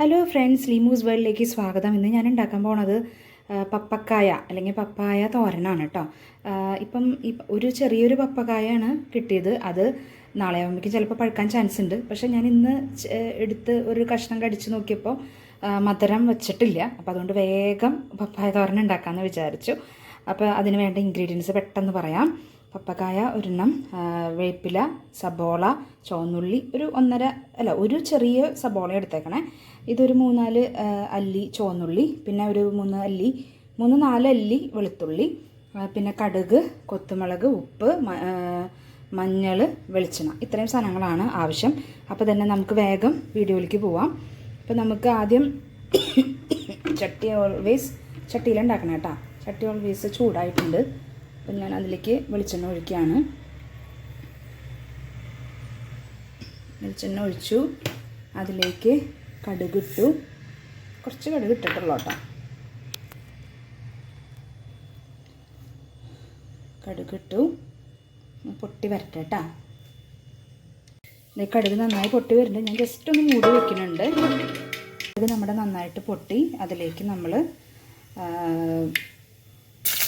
Hello friends ലിമൂസ് വേൾഡിലേക്ക് സ്വാഗതം. ഇന്ന് ഞാൻ ഉണ്ടാക്കാൻ പോണത് പപ്പക്കായ അല്ലെങ്കിൽ പപ്പായ തോരനാണ് കേട്ടോ ഇപ്പം ഒരു ചെറിയൊരു പപ്പക്കായാണ് കിട്ടിയത്. അത് നാളെ ആകുമ്പോഴേക്കും ചിലപ്പോൾ പഴുക്കാൻ ചാൻസ് ഉണ്ട്. പക്ഷേ ഞാൻ ഇന്ന് എടുത്ത് ഒരു കഷ്ണം കടിച്ച് നോക്കിയപ്പോൾ മധുരം വെച്ചിട്ടില്ല. അപ്പോൾ അതുകൊണ്ട് വേഗം പപ്പായ തോരൻ ഉണ്ടാക്കാമെന്ന് വിചാരിച്ചു. അപ്പോൾ അതിന് വേണ്ട ഇൻഗ്രീഡിയൻസ് പെട്ടെന്ന് പറയാം. പപ്പക്കായ ഒരെണ്ണം വേപ്പില സബോള ചുവന്നുള്ളി ഒരു ഒന്നര അല്ല ഒരു ചെറിയ സബോള എടുത്തേക്കണേ. ഇതൊരു മൂന്നാൽ അല്ലി ചുവന്നുള്ളി പിന്നെ ഒരു മൂന്ന് അല്ലി മൂന്ന് നാല് അല്ലി വെളുത്തുള്ളി പിന്നെ കടുക് കൊത്തുമുളക് ഉപ്പ് മഞ്ഞൾ വെളിച്ചെണ്ണ. ഇത്രയും സാധനങ്ങളാണ് ആവശ്യം. അപ്പോൾ തന്നെ നമുക്ക് വേഗം വീഡിയോയിലേക്ക് പോവാം. അപ്പോൾ നമുക്ക് ആദ്യം ചട്ടി ഓൾവേസ് ചട്ടിയിലുണ്ടാക്കണം കേട്ടോ. ചട്ടി ഓൾവേസ് ചൂടായിട്ടുണ്ട്. അപ്പം ഞാൻ അതിലേക്ക് വെളിച്ചെണ്ണ ഒഴിക്കുകയാണ്. വെളിച്ചെണ്ണ ഒഴിച്ചു. അതിലേക്ക് കടുക് ഇട്ടു കുറച്ച് കടുക് ഇട്ടിട്ടുള്ളൂ കടുക് ഇട്ടു പൊട്ടി വരട്ടെ കേട്ടോ. കടുക് നന്നായി പൊട്ടി വരുന്നുണ്ട്. ഞാൻ ജസ്റ്റ് ഒന്ന് മൂടി വെക്കുന്നുണ്ട്. കടുക് നമ്മുടെ നന്നായിട്ട് പൊട്ടി. അതിലേക്ക് നമ്മൾ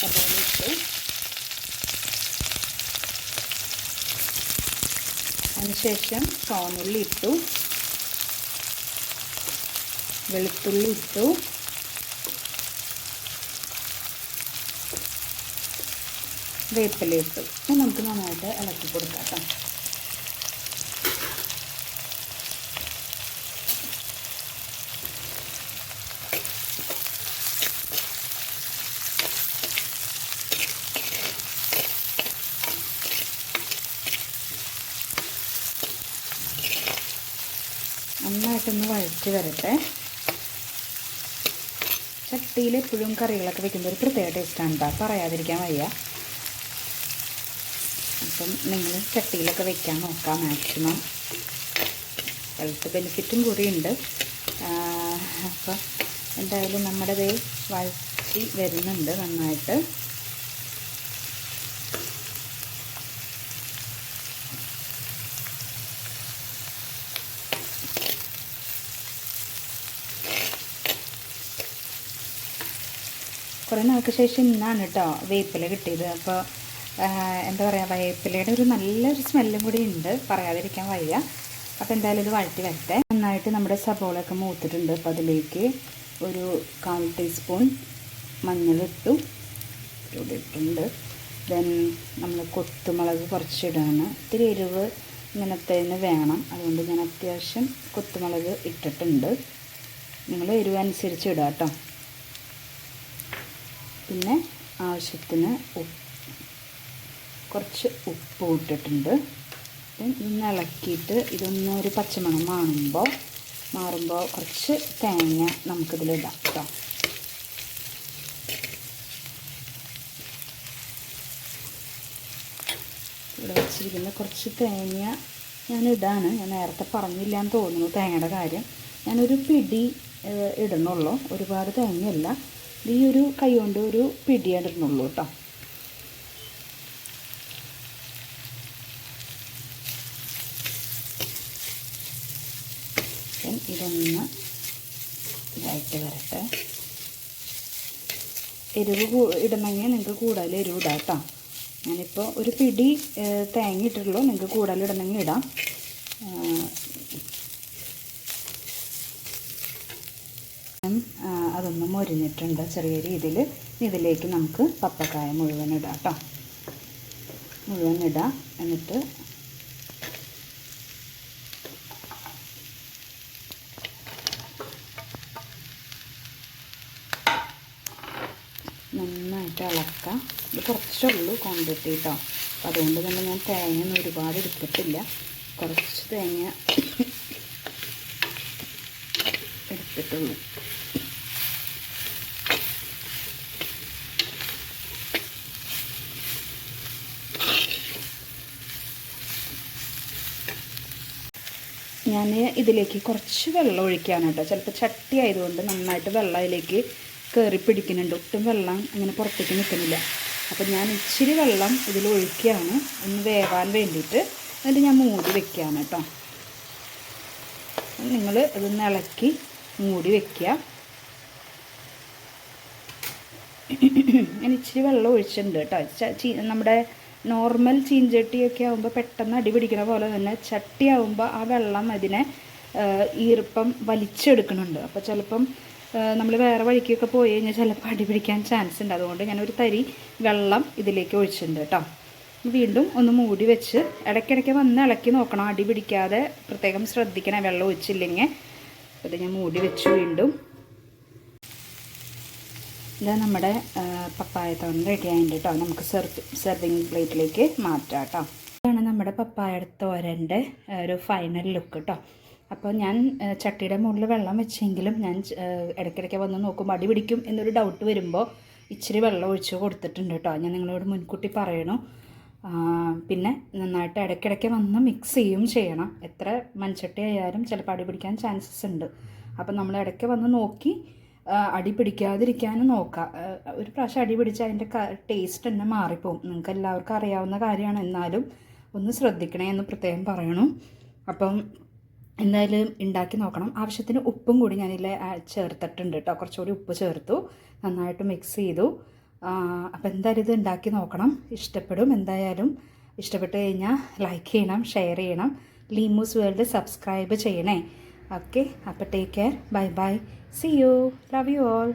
ഇട്ടു. അതിനുശേഷം ചുവന്നുള്ളി ഇട്ടു. വെളുത്തുള്ളി ഇട്ടു. വേപ്പില ഇട്ടു. നമുക്ക് നന്നായിട്ട് ഇളക്കി കൊടുക്കാം കേട്ടോ. നന്നായിട്ടൊന്ന് വഴറ്റി വരട്ടെ. ചട്ടിയിൽ എപ്പോഴും കറികളൊക്കെ വെക്കുന്ന ഒരു പ്രത്യേക ടേസ്റ്റാണ് കേട്ടോ പറയാതിരിക്കാൻ വയ്യ. അപ്പം നിങ്ങൾ ചട്ടിയിലൊക്കെ വെക്കാൻ നോക്കാം മാക്സിമം ഹെൽത്ത് ബെനിഫിറ്റും കൂടിയുണ്ട് അപ്പം എന്തായാലും നമ്മുടെ ദേ വഴറ്റി വരുന്നുണ്ട് നന്നായിട്ട്. കുറേ നാൾക്ക് ശേഷം ഇന്നാണ് കേട്ടോ വേപ്പില കിട്ടിയത്. അപ്പോൾ എന്താ പറയുക വേപ്പിലയുടെ ഒരു നല്ലൊരു സ്മെല്ലും കൂടി ഉണ്ട്. പറയാതിരിക്കാൻ വയ്യ. അപ്പോൾ എന്തായാലും ഇത് വഴറ്റി വരട്ടെ. നന്നായിട്ട് നമ്മുടെ സബോളൊക്കെ മൂത്തിട്ടുണ്ട്. അപ്പോൾ അതിലേക്ക് ഒരു കാൽ ടീസ്പൂൺ മഞ്ഞളിട്ടു. ഇവിടെ ഇട്ടുണ്ട് ദെൻ നമ്മൾ കൊത്തുമുളക് കുറച്ചിടാണ്. ഇത്തിരി എരിവ് ഇങ്ങനത്തേന് വേണം. അതുകൊണ്ട് ഞാൻ അത്യാവശ്യം കൊത്തുമുളക് ഇട്ടിട്ടുണ്ട്. നിങ്ങൾ എരിവ് അനുസരിച്ച് ഇടാം കേട്ടോ പിന്നെ ആവശ്യത്തിന് കുറച്ച് ഉപ്പ് ഇട്ടിട്ടുണ്ട്. ഇന്ന് ഇളക്കിയിട്ട് ഇതൊന്ന് ഒരു പച്ചമണം മാറുമ്പോൾ മാറുമ്പോൾ കുറച്ച് തേങ്ങ നമുക്കിതിലിടാം കേട്ടോ. ഇവിടെ വെച്ചിരിക്കുന്ന കുറച്ച് തേങ്ങ ഞാൻ ഇടാണ്. ഞാൻ നേരത്തെ പറഞ്ഞില്ല എന്ന് തോന്നുന്നു തേങ്ങയുടെ കാര്യം. ഞാനൊരു പിടി ഇടുന്നുള്ളൂ. ഒരുപാട് തേങ്ങയല്ല. ഈ ഒരു കൈ കൊണ്ട് ഒരു പിടി ഇടണുള്ളൂ കേട്ടോ. ഇതൊന്ന് ഇതായിട്ട് വരട്ടെ. എരിവ് ഇടണമെങ്കിൽ നിങ്ങൾക്ക് കൂടുതൽ എരിവ് ഇടാം കേട്ടോ. ഞാനിപ്പോൾ ഒരു പിടി തേങ്ങ ഇട്ടിട്ടുള്ളൂ. നിങ്ങൾക്ക് കൂടുതൽ ഇടണമെങ്കിൽ ഇടാം. അതൊന്ന് മൊരിഞ്ഞിട്ടുണ്ട് ചെറിയ രീതിയിൽ. ഇതിലേക്ക് നമുക്ക് പപ്പക്കായ മുഴുവൻ ഇടാം കേട്ടോ മുഴുവൻ ഇടാം. എന്നിട്ട് നന്നായിട്ട് ഇളക്കാം ഇത് കുറച്ചുള്ളൂ ക്വാണ്ടിറ്റി കേട്ടോ അതുകൊണ്ട് തന്നെ ഞാൻ തേങ്ങ ഒന്നും ഒരുപാട് എടുത്തിട്ടില്ല. കുറച്ച് തേങ്ങ എടുത്തിട്ടുള്ളൂ. ഞാൻ ഇതിലേക്ക് കുറച്ച് വെള്ളം ഒഴിക്കുകയാണ് കേട്ടോ. ചിലപ്പോൾ ചട്ടി ആയതുകൊണ്ട് നന്നായിട്ട് വെള്ളം അതിലേക്ക് കയറി പിടിക്കുന്നുണ്ട്. ഒട്ടും വെള്ളം അങ്ങനെ പുറത്തേക്ക് നിൽക്കുന്നില്ല. അപ്പോൾ ഞാൻ ഇച്ചിരി വെള്ളം ഇതിൽ ഒഴിക്കുകയാണ്. ഒന്ന് വേവാൻ വേണ്ടിയിട്ട് എന്നിട്ട് ഞാൻ മൂടി വെക്കുകയാണ് കേട്ടോ. നിങ്ങൾ ഇതൊന്ന് ഇളക്കി മൂടി വെക്കുക. ഞാൻ ഇച്ചിരി വെള്ളം ഒഴിച്ചിട്ടുണ്ട് കേട്ടോ. നമ്മുടെ നോർമൽ ചീഞ്ചട്ടിയൊക്കെ ആകുമ്പോൾ പെട്ടെന്ന് അടി പിടിക്കുന്ന പോലെ തന്നെ ചട്ടി ആകുമ്പോൾ ആ വെള്ളം അതിനെ ഈർപ്പം വലിച്ചെടുക്കുന്നുണ്ട്. അപ്പോൾ ചിലപ്പം നമ്മൾ വേറെ വഴിക്കൊക്കെ പോയി കഴിഞ്ഞാൽ ചിലപ്പോൾ അടി പിടിക്കാൻ ചാൻസ് ഉണ്ട്. അതുകൊണ്ട് ഞാൻ ഒരു തരി വെള്ളം ഇതിലേക്ക് ഒഴിച്ചിട്ടുണ്ട് കേട്ടോ. വീണ്ടും ഒന്ന് മൂടി വെച്ച് ഇടയ്ക്കിടയ്ക്ക് വന്ന് ഇളക്കി നോക്കണം. അടി പിടിക്കാതെ പ്രത്യേകം ശ്രദ്ധിക്കണം. വെള്ളം ഒഴിച്ചില്ലെങ്കിൽ. അത് ഞാൻ മൂടി വെച്ചു വീണ്ടും. ഇത് നമ്മുടെ പപ്പായ തോരൻ റെഡി ആയിട്ട് കേട്ടോ നമുക്ക് സെർവ് സെർവിങ് പ്ലേറ്റിലേക്ക് മാറ്റാം കേട്ടോ ഇതാണ് നമ്മുടെ പപ്പായ തോരന്റെ ഒരു ഫൈനൽ ലുക്ക് കേട്ടോ അപ്പോൾ ഞാൻ ചട്ടിയുടെ മുകളിൽ വെള്ളം വെച്ചെങ്കിലും ഞാൻ ഇടയ്ക്കിടയ്ക്ക് വന്ന് നോക്കുമ്പോൾ അടി പിടിക്കും എന്നൊരു ഡൗട്ട് വരുമ്പോൾ ഇച്ചിരി വെള്ളം ഒഴിച്ച് കൊടുത്തിട്ടുണ്ട് കേട്ടോ ഞാൻ നിങ്ങളോട് മുൻകൂട്ടി പറയണു. പിന്നെ നന്നായിട്ട് ഇടയ്ക്കിടയ്ക്ക് വന്ന് മിക്സ് ചെയ്യും ചെയ്യണം. എത്ര മൺചട്ടി ആയാലും ചിലപ്പോൾ അടി പിടിക്കാൻ ചാൻസസ് ഉണ്ട്. അപ്പോൾ നമ്മൾ ഇടയ്ക്ക് വന്ന് നോക്കി അടി പിടിക്കാതിരിക്കാനും നോക്കുക ഒരു പ്രാവശ്യം അടി പിടിച്ചാൽ അതിന്റെ ടേസ്റ്റ് തന്നെ മാറിപ്പോവും. നിങ്ങൾക്ക് എല്ലാവർക്കും അറിയാവുന്ന കാര്യമാണ്. എന്നാലും ഒന്ന് ശ്രദ്ധിക്കണേ എന്ന് പ്രത്യേകം പറയണം. അപ്പം എന്തായാലും ഉണ്ടാക്കി നോക്കണം. ആവശ്യത്തിന് ഉപ്പും കൂടി ഞാനിതിൽ ചേർത്തിട്ടുണ്ട് കേട്ടോ കുറച്ചുകൂടി ഉപ്പ് ചേർത്തു. നന്നായിട്ട് മിക്സ് ചെയ്തു. അപ്പോൾ എന്തായാലും ഇത് ഉണ്ടാക്കി നോക്കണം. ഇഷ്ടപ്പെടും. എന്തായാലും ഇഷ്ടപ്പെട്ട് കഴിഞ്ഞാൽ ലൈക്ക് ചെയ്യണം ഷെയർ ചെയ്യണം. ലീമൂസ് വേൾഡ് സബ്സ്ക്രൈബ് ചെയ്യണേ. ഓക്കെ അപ്പോൾ take care bye bye see you love you all